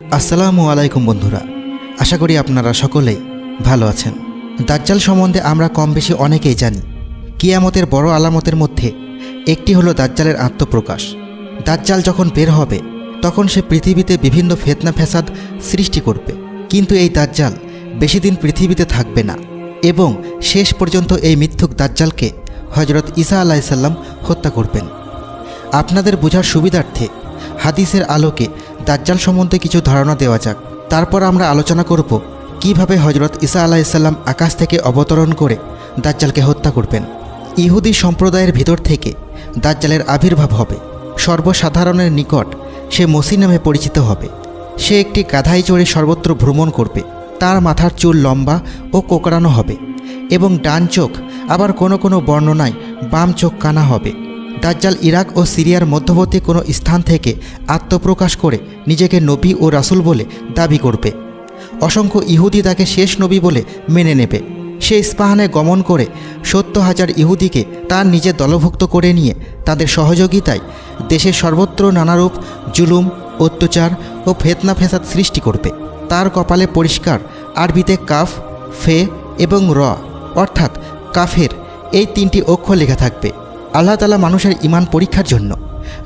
আসসালামু আলাইকুম বন্ধুরা। আশা করি আপনারা সকলেই ভালো আছেন। দাজ্জাল সম্বন্ধে আমরা কম বেশি অনেকেই জানি, কিয়ামতের বড় আলামতের মধ্যে একটি হলো দাজ্জালের আত্মপ্রকাশ। দাজ্জাল যখন বের হবে, তখন সে পৃথিবীতে বিভিন্ন ফেতনা ফ্যাসাদ সৃষ্টি করবে। কিন্তু এই দাজ্জাল বেশি দিন পৃথিবীতে থাকবে না এবং শেষ পর্যন্ত এই মিথ্যুক দাজ্জালকে হজরত ঈসা আলাইসাল্লাম হত্যা করবেন। আপনাদের বোঝার সুবিধার্থে হাদিসের আলোকে দাজ্জাল সম্বন্ধে কিছু ধারণা দেওয়া যাক। তারপর আমরা আলোচনা করব, কীভাবে হজরত ঈসা আলাইসাল্লাম আকাশ থেকে অবতরণ করে দাজ্জালকে হত্যা করবেন। ইহুদি সম্প্রদায়ের ভিতর থেকে দাজ্জালের আবির্ভাব হবে। সর্বসাধারণের নিকট সে মসি নামে পরিচিত হবে। সে একটি গাধাই চড়ে সর্বত্র ভ্রমণ করবে। তার মাথার চুল লম্বা ও কোকড়ানো হবে এবং ডান চোখ আবার কোনো কোনো বর্ণনায় বাম চোখ কানা হবে। দাজ্জাল ইরাক ও সিরিয়ার মধ্যবর্তী কোনো স্থান থেকে আত্মপ্রকাশ করে নিজেকে নবী ও রাসুল বলে দাবি করবে। অসংখ্য ইহুদি তাকে শেষ নবী বলে মেনে নেবে। সে ইস্পাহানে গমন করে সত্তর হাজার ইহুদিকে তার নিজের দলভুক্ত করে নিয়ে তাদের সহযোগিতায় দেশের সর্বত্র নানারূপ জুলুম, অত্যাচার ও ফেতনা ফেসাদ সৃষ্টি করবে। তার কপালে পরিষ্কার আরবিতে কাফ, ফে এবং র অর্থাৎ কাফের এই তিনটি অক্ষর লেখা থাকবে। আল্লাহ তালা মানুষের ইমান পরীক্ষার জন্য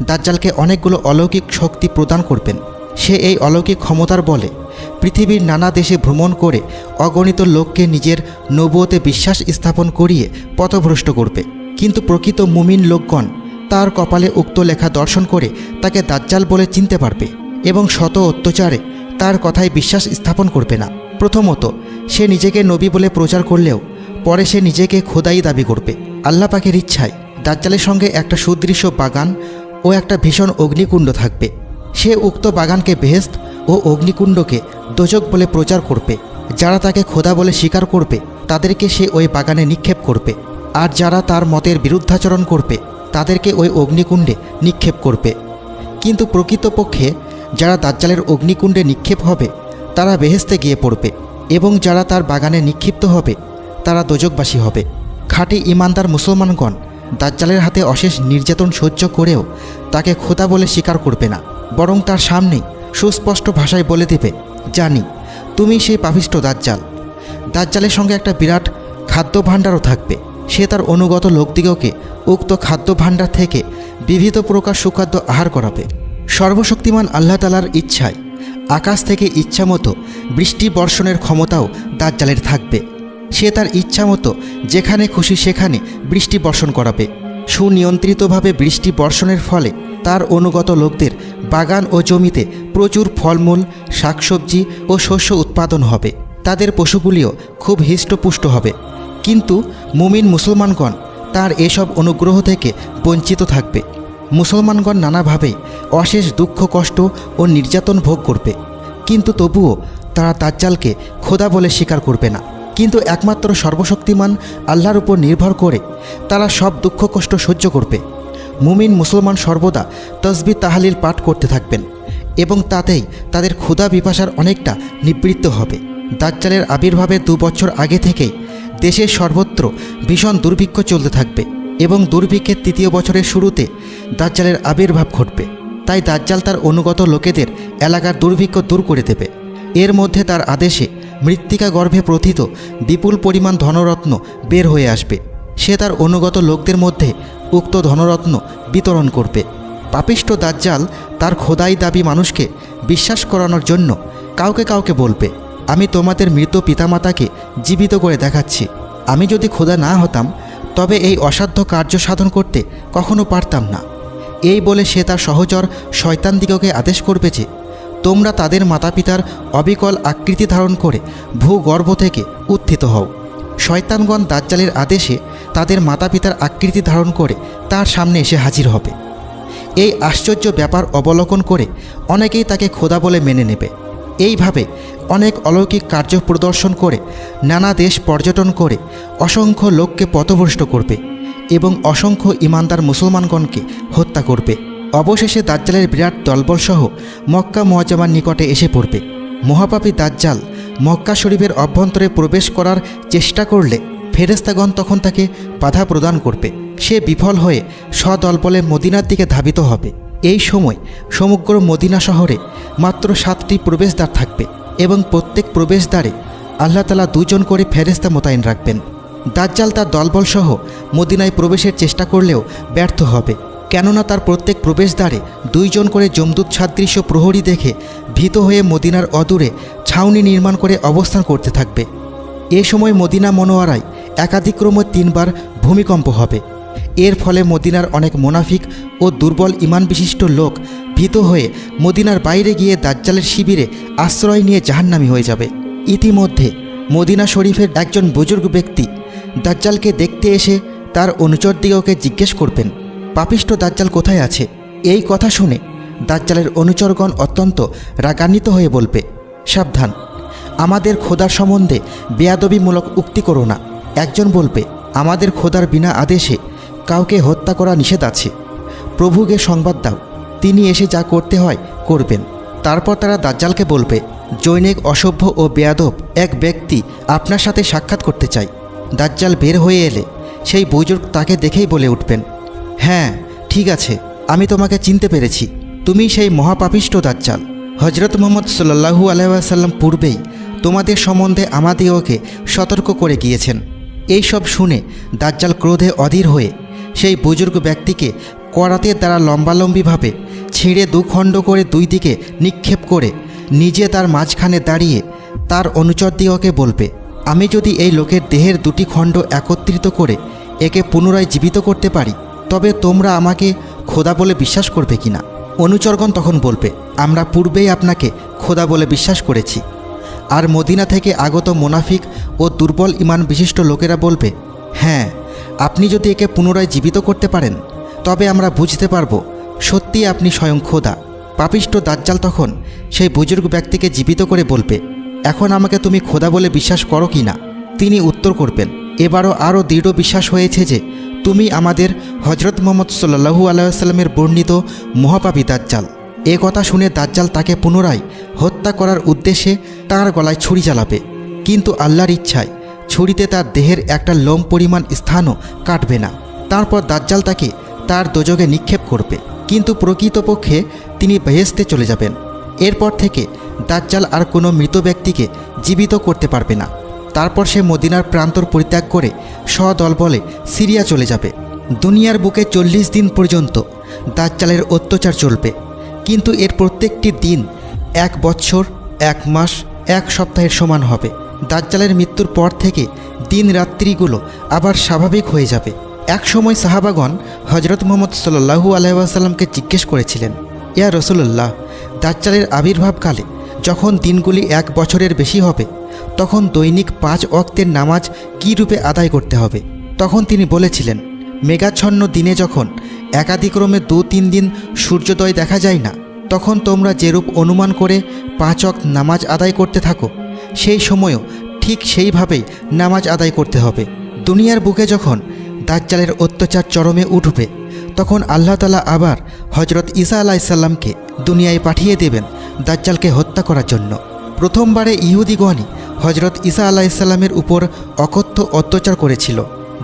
দাজ্জালকে অনেকগুলো অলৌকিক শক্তি প্রদান করবেন। সে এই অলৌকিক ক্ষমতার বলে পৃথিবীর নানা দেশে ভ্রমণ করে অগণিত লোককে নিজের নবুয়তে বিশ্বাস স্থাপন করিয়ে পথভ্রষ্ট করবে। কিন্তু প্রকৃত মুমিন লোকগণ তার কপালে উক্ত লেখা দর্শন করে তাকে দাজ্জাল বলে চিনতে পারবে এবং শত অত্যাচারে তার কথায় বিশ্বাস স্থাপন করবে না। প্রথমত, সে নিজেকে নবী বলে প্রচার করলেও পরে সে নিজেকে খোদাই দাবি করবে। আল্লাহ ইচ্ছায় দাজ্জালের সঙ্গে একটা সুদৃশ্য বাগান ও একটা ভীষণ অগ্নিকুণ্ড থাকবে। সে উক্ত বাগানকে বেহেস্ত ও অগ্নিকুণ্ডকে দোজক বলে প্রচার করবে। যারা তাকে খোদা বলে স্বীকার করবে, তাদেরকে সে ওই বাগানে নিক্ষেপ করবে। আর যারা তার মতের বিরুদ্ধাচরণ করবে, তাদেরকে ওই অগ্নিকুণ্ডে নিক্ষেপ করবে। কিন্তু প্রকৃতপক্ষে যারা দাজ্জালের অগ্নিকুণ্ডে নিক্ষেপ হবে, তারা বেহেস্তে গিয়ে পড়বে এবং যারা তার বাগানে নিক্ষিপ্ত হবে, তারা দোজকবাসী হবে। খাঁটি ইমানদার মুসলমানগণ দাজ্জালের হাতে অশেষ নির্যাতন সহ্য করেও তাকে খোদা বলে স্বীকার করবে না, বরং তার সামনেই সুস্পষ্ট ভাষায় বলে দেবে, জানি, তুমি সেই পাপিষ্ট দাজ্জাল। দাজ্জালের সঙ্গে একটা বিরাট খাদ্য ভাণ্ডারও থাকবে। সে তার অনুগত লোকদিগকে উক্ত খাদ্য ভাণ্ডার থেকে বিবিধ প্রকার সুখাদ্য আহার করাবে। সর্বশক্তিমান আল্লাহ তালার ইচ্ছায় আকাশ থেকে ইচ্ছামতো বৃষ্টি বর্ষণের ক্ষমতাও দাজ্জালের থাকবে। সে তার ইচ্ছা মতো যেখানে খুশি সেখানে বৃষ্টি বর্ষণ করাবে। সুনিয়ন্ত্রিতভাবে বৃষ্টি বর্ষণের ফলে তার অনুগত লোকদের বাগান ও জমিতে প্রচুর ফলমূল, শাকসবজি ও শস্য উৎপাদন হবে। তাদের পশুগুলিও খুব হৃষ্টপুষ্ট হবে। কিন্তু মুমিন মুসলমানগণ তার এসব অনুগ্রহ থেকে বঞ্চিত থাকবে। মুসলমানগণ নানাভাবেই অশেষ দুঃখ, কষ্ট ও নির্যাতন ভোগ করবে। কিন্তু তবুও তারা দাজ্জালকে খোদা বলে স্বীকার করবে না। কিন্তু একমাত্র সর্বশক্তিমান আল্লাহর উপর নির্ভর করে তারা সব দুঃখ কষ্ট সহ্য করবে। মুমিন মুসলমান সর্বদা তসবি তাহালিল পাঠ করতে থাকবেন এবং তাতেই তাদের ক্ষুধা বিপাশার অনেকটা নিবৃত্ত হবে। দাজ্জালের আবির্ভাবের দু বছর আগে থেকেই দেশের সর্বত্র ভীষণ দুর্ভিক্ষ চলতে থাকবে এবং দুর্ভিক্ষের তৃতীয় বছরের শুরুতে দাজ্জালের আবির্ভাব ঘটবে। তাই দাজ্জাল তার অনুগত লোকেদের এলাকার দুর্ভিক্ষ দূর করে দেবে। এর মধ্যে তার আদেশে মৃত্তিকা গর্ভে প্রথিত বিপুল পরিমাণ ধনরত্ন বের হয়ে আসবে। সে তার অনুগত লোকদের মধ্যে উক্ত ধনরত্ন বিতরণ করবে। পাপিষ্ট দাজ্জাল তার খোদাই দাবি মানুষকে বিশ্বাস করানোর জন্য কাউকে কাউকে বলবে, আমি তোমাদের মৃত পিতামাতাকে জীবিত করে দেখাচ্ছি। আমি যদি খোদা না হতাম, তবে এই অসাধ্য কার্য সাধন করতে কখনো পারতাম না। এই বলে সে তার সহচর শয়তান দিগকে আদেশ করবে যে তোমরা তাদের মাতাপিতার অবিকল আকৃতি ধারণ করে ভূগর্ভ থেকে উত্থিত হও। শয়তানগণ দাজ্জালের আদেশে তাদের মাতাপিতার আকৃতি ধারণ করে তার সামনে এসে হাজির হবে। এই আশ্চর্য ব্যাপার অবলোকন করে অনেকেই তাকে খোদা বলে মেনে নেবে। এইভাবে অনেক অলৌকিক কার্য প্রদর্শন করে নানা দেশ পর্যটন করে অসংখ্য লোককে পথভ্রষ্ট করবে এবং অসংখ্য ইমানদার মুসলমানগণকে হত্যা করবে। অবশেষে দাজ্জালের বিরাট দলবলসহ মক্কা মহাজামার নিকটে এসে পড়বে। মহাপাপী দাজ্জাল মক্কা শরীফের অভ্যন্তরে প্রবেশ করার চেষ্টা করলে ফেরেস্তাগণ তখন তাকে বাধা প্রদান করবে। সে বিফল হয়ে সদলবলে মদিনার দিকে ধাবিত হবে। এই সময় সমগ্র মদিনা শহরে মাত্র সাতটি প্রবেশদ্বার থাকবে এবং প্রত্যেক প্রবেশদ্বারে আল্লাহ তালা দুজন করে ফেরেস্তা মোতায়েন রাখবেন। দাজ্জাল তার দলবল সহ মদিনায় প্রবেশের চেষ্টা করলেও ব্যর্থ হবে। কেননা তার প্রত্যেক প্রবেশদ্বারে দুইজন করে জমদূত সাদৃশ্য প্রহরী দেখে ভীত হয়ে মদিনার অদূরে ছাউনি নির্মাণ করে অবস্থান করতে থাকবে। এ সময় মদিনা মনোয়ারায় একাধিক্রমে তিনবার ভূমিকম্প হবে। এর ফলে মদিনার অনেক মোনাফিক ও দুর্বল ইমান বিশিষ্ট লোক ভীত হয়ে মদিনার বাইরে গিয়ে দাজ্জালের শিবিরে আশ্রয় নিয়ে জাহান্নামি হয়ে যাবে। ইতিমধ্যে মদিনা শরীফের একজন বুজুর্গ ব্যক্তি দাজ্জালকে দেখতে এসে তার অনুচরদিগকে জিজ্ঞেস করবেন পাপিষ্ট দাজ্জাল কোথায় আছে? এই কথা শুনে দাজ্জালের অনুচরগণ অত্যন্ত রাগান্বিত হয়ে বলবে, সাবধান। আমাদের খোদার সম্বন্ধে বেয়াদবিমূলক উক্তি করো না। একজন বলবে, আমাদের খোদার বিনা আদেশে কাউকে হত্যা করা নিষেধ আছে। প্রভুকে সংবাদ দাও, তিনি এসে যা করতে হয় করবেন। তারপর তারা দাজ্জালকে বলবে, জৈনিক অসভ্য ও বেয়াদব এক ব্যক্তি আপনার সাথে সাক্ষাৎ করতে চাই। দাজ্জাল বের হয়ে এলে সেই বুজুর্গ তাকে দেখেই বলে উঠবেন হ্যাঁ ঠিক আছে, আমি তোমাকে চিনতে পেরেছি। তুমি সেই মহাপাপিষ্ট দাজ্জাল। হজরত মোহাম্মদ সাল্লাহু আলহাম পূর্বেই তোমাদের সম্বন্ধে আমাদিওকে সতর্ক করে গিয়েছেন। এই সব শুনে দাজ্জাল ক্রোধে অধীর হয়ে সেই বুজুর্গ ব্যক্তিকে করাতের দ্বারা লম্বালম্বিভাবে ছিঁড়ে দুখণ্ড করে দুই দিকে নিক্ষেপ করে নিজে তার মাঝখানে দাঁড়িয়ে তার অনুচরদিগকে বলবে, আমি যদি এই লোকের দেহের দুটি খণ্ড একত্রিত করে একে পুনরায় জীবিত করতে পারি তবে তোমরা আমাকে খোদা বলে বিশ্বাস করবে কিনা? অনুচরগণ তখন বলবে, আমরা পূর্বেই আপনাকে খোদা বলে বিশ্বাস করেছি। আর মদিনা থেকে আগত মোনাফিক ও দুর্বল ইমান বিশিষ্ট লোকেরা বলবে হ্যাঁ আপনি যদি একে পুনরায় জীবিত করতে পারেন, তবে আমরা বুঝতে পারব, সত্যি আপনি স্বয়ং খোদা। পাপিষ্ট দাজ্জাল তখন সেই বুজুর্গ ব্যক্তিকে জীবিত করে বলবে, এখন আমাকে তুমি খোদা বলে বিশ্বাস করো কি না তিনি উত্তর করবেন, এবারও আরও দৃঢ় বিশ্বাস হয়েছে যে তুমি আমাদের হজরত মোহাম্মদ সাল্লাহু আলাইসাল্লামের বর্ণিত মহাপাপী দাজ্জাল। এ কথা শুনে দাজ্জাল তাকে পুনরায় হত্যা করার উদ্দেশ্যে তার গলায় ছুরি চালাবে কিন্তু আল্লাহর ইচ্ছায় ছুরিতে তার দেহের একটা লোম পরিমাণ স্থানও কাটবে না। তারপর দাজ্জাল তাকে তার দোজগে নিক্ষেপ করবে। কিন্তু প্রকৃতপক্ষে তিনি বেহেস্তে চলে যাবেন। এরপর থেকে দাজ্জাল আর কোনো মৃত ব্যক্তিকে জীবিত করতে পারবে না। তারপর সে মদিনার প্রান্তর পরিত্যাগ করে সদল বলে সিরিয়া চলে যাবে। দুনিয়ার বুকে চল্লিশ দিন পর্যন্ত দাজ্জালের অত্যাচার চলবে। কিন্তু এর প্রত্যেকটি দিন এক বছর, এক মাস, এক সপ্তাহের সমান হবে। দাজ্জালের মৃত্যুর পর থেকে দিন রাত্রিগুলো আবার স্বাভাবিক হয়ে যাবে। এক সময় সাহাবাগণ হজরত মোহাম্মদ সাল্লাহু আলহামকে জিজ্ঞেস করেছিলেন, ইয়া রসুল্লাহ দাজ্জালের আবির্ভাবকালে যখন দিনগুলি এক বছরের বেশি হবে তখন দৈনিক পাঁচ অক্তের নামাজ কি রূপে আদায় করতে হবে? তখন তিনি বলেছিলেন, মেঘাচ্ছন্ন দিনে যখন একাধিক্রমে দু তিন দিন সূর্যোদয় দেখা যায় না, তখন তোমরা যেরূপ অনুমান করে পাঁচ অক্ত নামাজ আদায় করতে থাকো, সেই সময়ও ঠিক সেইভাবেই নামাজ আদায় করতে হবে। দুনিয়ার বুকে যখন দাজ্জালের অত্যাচার চরমে উঠবে, তখন আল্লাহ তালা আবার হজরত ঈসা আলাইসাল্লামকে দুনিয়ায় পাঠিয়ে দেবেন দাজ্জালকে হত্যা করার জন্য। প্রথমবারে ইহুদিগণই হজরত ঈসা আলাইসাল্লামের উপর অকথ্য অত্যাচার করেছিল।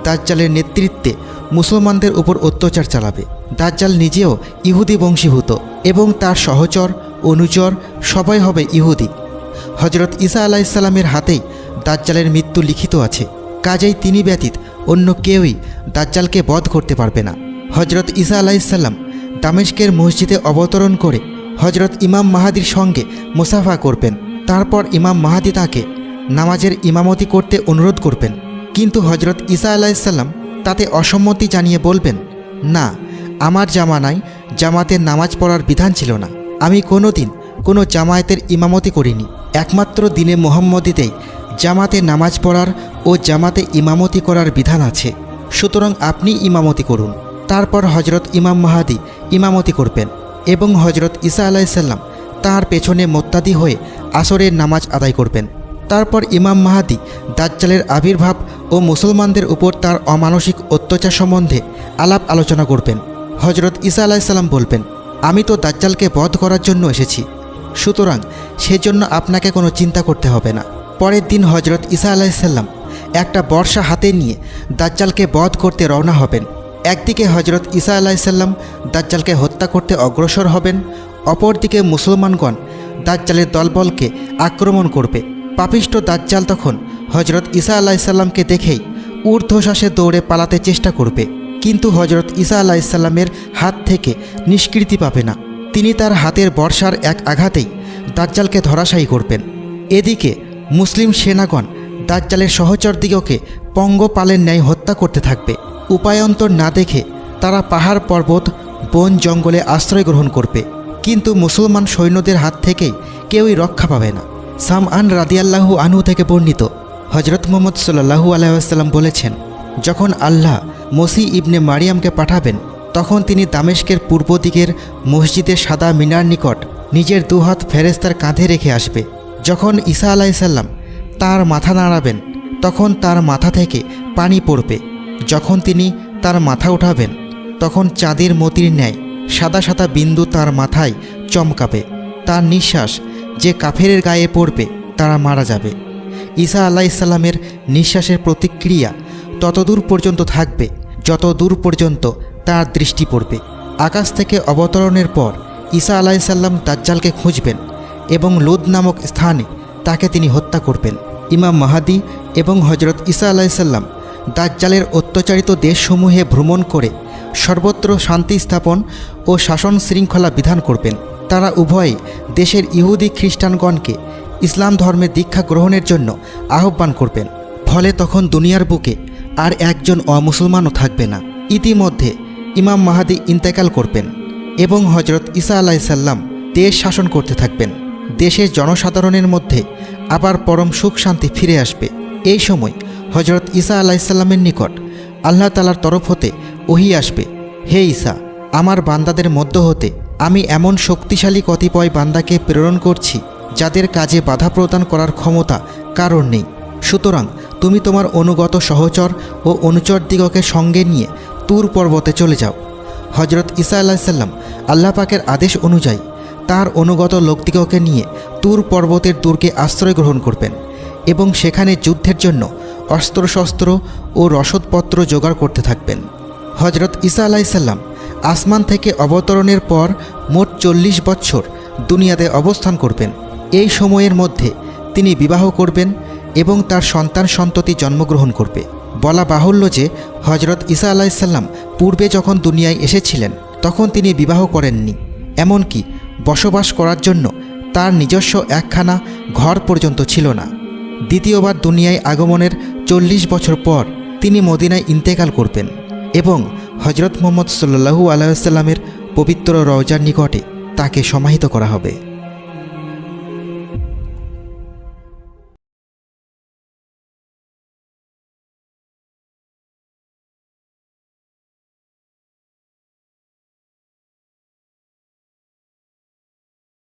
দাজ্জালের নেতৃত্বে মুসলমানদের উপর অত্যাচার চালাবে। দাজ্জাল নিজেও ইহুদি বংশীভূত এবং তার সহচর, অনুচর সবাই হবে ইহুদি। হজরত ঈসা আলাইসাল্লামের হাতেই দাজ্জালের মৃত্যু লিখিত আছে। কাজেই তিনি ব্যতীত অন্য কেউই দাজ্জালকে বধ করতে পারবে না। হজরত ঈসা আলাইসাল্লাম দামেশকের মসজিদে অবতরণ করে হজরত ইমাম মাহাদির সঙ্গে মুসাফা করবেন। তারপর ইমাম মাহাদি তাকে নামাজের ইমামতি করতে অনুরোধ করবেন। কিন্তু হজরত ঈসা আলাইসাল্লাম তাতে অসম্মতি জানিয়ে বলবেন, না, আমার জামানায় জামাতের নামাজ পড়ার বিধান ছিল না। আমি কোনো দিন কোনো জামায়াতের ইমামতি করিনি। একমাত্র দিনে মোহাম্মদীতেই জামাতে নামাজ পড়ার ও জামাতে ইমামতি করার বিধান আছে। সুতরাং আপনি ইমামতি করুন। তারপর হজরত ইমাম মাহাদি ইমামতি করবেন এবং হজরত ঈসা আলাইসাল্লাম তার পেছনে মোত্তাদি হয়ে আসরের নামাজ আদায় করবেন। তারপর ইমাম মাহাদি, দাজ্জালের আবির্ভাব ও মুসলমানদের উপর তার অমানসিক অত্যাচার সম্বন্ধে আলাপ আলোচনা করবেন। হজরত ঈসা আলাইসাল্লাম বলবেন, আমি তো দাজ্জালকে বধ করার জন্য এসেছি। সুতরাং সেজন্য আপনাকে কোনো চিন্তা করতে হবে না। পরের দিন হজরত ঈসা আলাইসাল্লাম একটা বর্ষা হাতে নিয়ে দাজ্জালকে বধ করতে রওনা হবেন। একদিকে হজরত ঈসা আলাইসাল্লাম দাজ্জালকে হত্যা করতে অগ্রসর হবেন, অপরদিকে মুসলমানগণ দাজ্জালের দলবলকে আক্রমণ করবে। পাপিষ্ট দাজ্জাল তখন হজরত ঈসা আলাইসাল্লামকে দেখেই ঊর্ধ্বশ্বাসে দৌড়ে পালাতে চেষ্টা করবে। কিন্তু হজরত ঈসা আলাইসাল্লামের হাত থেকে নিষ্কৃতি পাবে না। তিনি তার হাতের বর্ষার এক আঘাতেই দাজ্জালকে ধরাশায়ী করবেন। এদিকে মুসলিম সেনাগণ দাজ্জালের সহচরদিগকে পঙ্গপালের ন্যায় হত্যা করতে থাকবে। উপায়ন্তর না দেখে তারা পাহাড় পর্বত, বন জঙ্গলে আশ্রয় গ্রহণ করবে। কিন্তু মুসলমান সৈন্যদের হাত থেকেই কেউই রক্ষা পাবে না। সাম আন রাদিয়াল্লাহু আনহু থেকে বর্ণিত। হজরত মোহাম্মদ সাল্লাহু আলাইসাল্লাম বলেছেন, যখন আল্লাহ মসি ইবনে মারিয়ামকে পাঠাবেন, তখন তিনি দামেস্কের পূর্ব দিকের মসজিদের সাদা মিনার নিকট নিজের দুহাত ফেরেস্তার কাঁধে রেখে আসবে। যখন ঈসা আলাইসাল্লাম তার মাথা নাড়াবেন, তখন তার মাথা থেকে পানি পড়বে। যখন তিনি তার মাথা উঠাবেন, তখন চাঁদের মতির ন্যায় সাদা সাদা বিন্দু তার মাথায় চমকাবে। তার নিঃশ্বাস যে কাফেরের গায়ে পড়বে, তারা মারা যাবে। ঈসা আল্লাহ আলাইসাল্লামের নিঃশ্বাসের প্রতিক্রিয়া ততদূর পর্যন্ত থাকবে যত দূর পর্যন্ত তার দৃষ্টি পড়বে। আকাশ থেকে অবতরণের পর ঈসা আলাইসাল্লাম দাজ্জালকে খুঁজবেন এবং লুদ নামক স্থানে তাকে তিনি হত্যা করবেন। ইমাম মাহাদি এবং হজরত ঈসা আলাইসাল্লাম দাজ্জালের অত্যাচারিত দেশসমূহে ভ্রমণ করে সর্বত্র শান্তি স্থাপন ও শাসন শৃঙ্খলা বিধান করবেন। তারা উভয়ই দেশের ইহুদি খ্রিস্টানগণকে ইসলাম ধর্মের দীক্ষা গ্রহণের জন্য আহ্বান করবেন। ফলে তখন দুনিয়ার বুকে আর একজন অমুসলমানও থাকবে না। ইতিমধ্যে ইমাম মাহাদি ইন্তেকাল করবেন এবং হজরত ঈসা আলাইসাল্লাম দেশ শাসন করতে থাকবেন। দেশের জনসাধারণের মধ্যে আবার পরম সুখ শান্তি ফিরে আসবে। এই সময় হজরত ঈসা আলাইসাল্লামের নিকট আল্লাহ তালার তরফ হতে ওহি আসবে। হে ঈসা, আমার বান্দাদের মধ্য হতে আমি এমন শক্তিশালী কতিপয় বান্দাকে প্রেরণ করছি, যাদের কাজে বাধা প্রদান করার ক্ষমতা কারণ নেই। সুতরাং তুমি তোমার অনুগত সহচর ও অনুচর দিগকে সঙ্গে নিয়ে তুর পর্বতে চলে যাও। হজরত ঈসা আলাহিসাল্লাম আল্লাহ পাকের আদেশ অনুযায়ী তার অনুগত লোকদিগকে নিয়ে তুর পর্বতের দুর্গে আশ্রয় গ্রহণ করবেন এবং সেখানে যুদ্ধের জন্য অস্ত্রশস্ত্র ও রসদপত্র জোগাড় করতে থাকবেন। হজরত ঈসা আলাইসাল্লাম আসমান থেকে অবতরণের পর মোট চল্লিশ বছর দুনিয়াতে অবস্থান করবেন। এই সময়ের মধ্যে তিনি বিবাহ করবেন এবং তার সন্তান সন্ততি জন্মগ্রহণ করবে। বলা বাহুল্য যে হজরত ঈসা আলাইসাল্লাম পূর্বে যখন দুনিয়ায় এসেছিলেন, তখন তিনি বিবাহ করেননি। এমনকি বসবাস করার জন্য তার নিজস্ব একখানা ঘর পর্যন্ত ছিল না। দ্বিতীয়বার দুনিয়ায় আগমনের চল্লিশ বছর পর তিনি মদিনায় ইন্তেকাল করবেন এবং হজরত মোহাম্মদ সাল্লু আলাইসাল্লামের পবিত্র রওজার নিকটে তাকে সমাহিত করা হবে।